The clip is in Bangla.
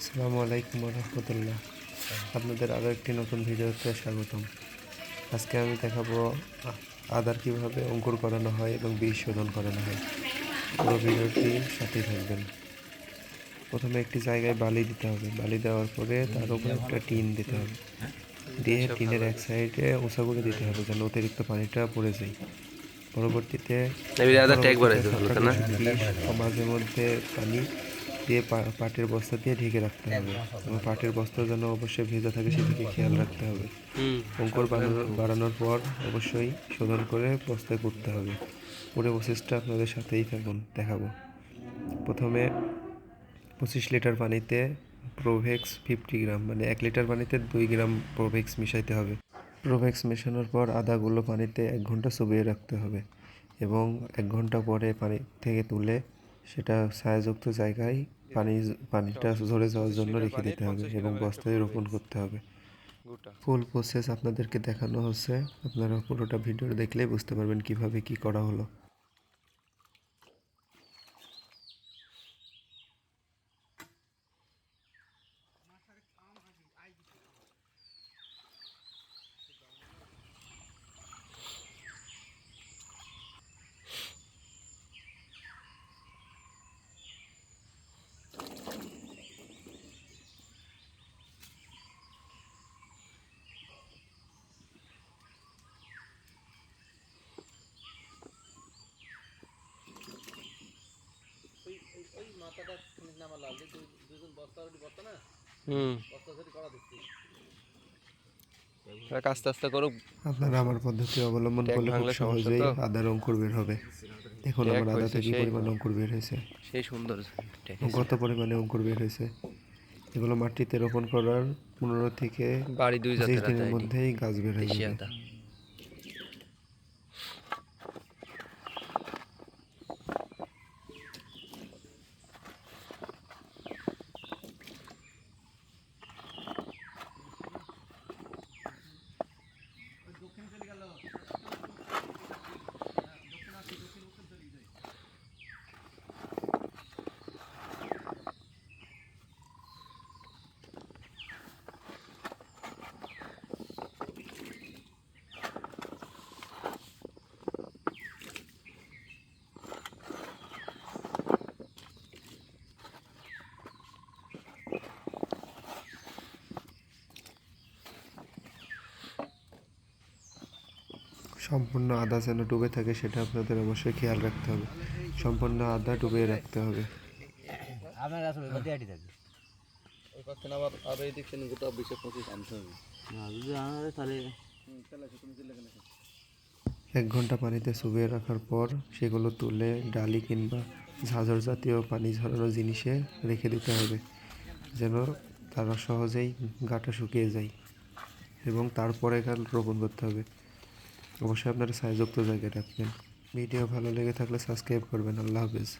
আসসালামু আলাইকুম রহমতুল্লাহ আপনাদের আরও একটি নতুন ভিডিওতে স্বাগতম। আজকে আমি দেখাবো আদার কীভাবে অঙ্কুর করানো হয় এবং বীজ শোধন করানো হয়। পুরো ভিডিওটি সাথেই থাকবেন। প্রথমে একটি জায়গায় বালি দিতে হবে। বালি দেওয়ার পরে তার উপরে একটা টিন দিতে হবে। দিয়ে টিনের এক সাইডে উঁচা করে দিতে হবে যেন অতিরিক্ত পানিটা পড়ে যায়। পরবর্তীতে মাঝে মধ্যে পানি দিয়ে পাটের বস্তা দিয়ে ঢেকে রাখতে হবে। এবং পাটের বস্তা যেন অবশ্যই ভেজা থাকে সেদিকে খেয়াল রাখতে হবে। অঙ্কুর বানানোর বাড়ানোর পর অবশ্যই শোধন করে বস্তায় করতে হবে। পুরো প্রসেসটা আপনাদের সাথেই থাকুন দেখাবো। প্রথমে পঁচিশ লিটার পানিতে প্রোভেক্স ফিফটি গ্রাম মানে এক লিটার পানিতে দুই গ্রাম প্রোভেক্স মিশাইতে হবে। প্রোভেক্স মেশানোর পর আদাগুলো পানিতে এক ঘণ্টা চুবিয়ে রাখতে হবে এবং এক ঘণ্টা পরে পানি থেকে তুলে সেটা ছায়াযুক্ত জায়গায় পানি পানিটা ঝরে যাওয়ার জন্য রেখে দিতে হবে এবং বস্তায় রোপণ করতে হবে। ফুল প্রসেস আপনাদেরকে দেখানো হচ্ছে। আপনারা পুরোটা ভিডিও দেখলেই বুঝতে পারবেন কীভাবে কি করা হলো। হুম। আস্তে আস্তে করুক। আপনারা আমার পদ্ধতি অবলম্বন করলে খুব সহজেই আদার অঙ্কুর বের হবে। দেখুন আমার আদা থেকে পরিমাণ অঙ্কুর বের হয়েছে। সেই সুন্দর কত পরিমাণে অঙ্কুর বের হয়েছে? এগুলো মাটিতে রোপণ করার পনেরো থেকে বাড়ি দুই দিনের মধ্যেই গাছ বের হয়ে যাবে। সম্পূর্ণ আদা যেন ডুবে থাকে সেটা আপনাদের অবশ্যই খেয়াল রাখতে হবে। সম্পূর্ণ আদা ডুবিয়ে রাখতে হবে। এক ঘণ্টা পানিতে চুবিয়ে রাখার পর সেগুলো তুলে ডালি কিংবা ঝাঁঝর জাতীয় পানি ঝরানো জিনিসে রেখে দিতে হবে যেন তারা সহজেই গাটা শুকিয়ে যায় এবং তারপরে গাল রোপণ করতে হবে। অবশ্যই আপনারা সাইজযুক্ত জায়গায় রাখবেন। ভিডিও ভালো লেগে থাকলে সাবস্ক্রাইব করবেন। আল্লাহ হাফেজ।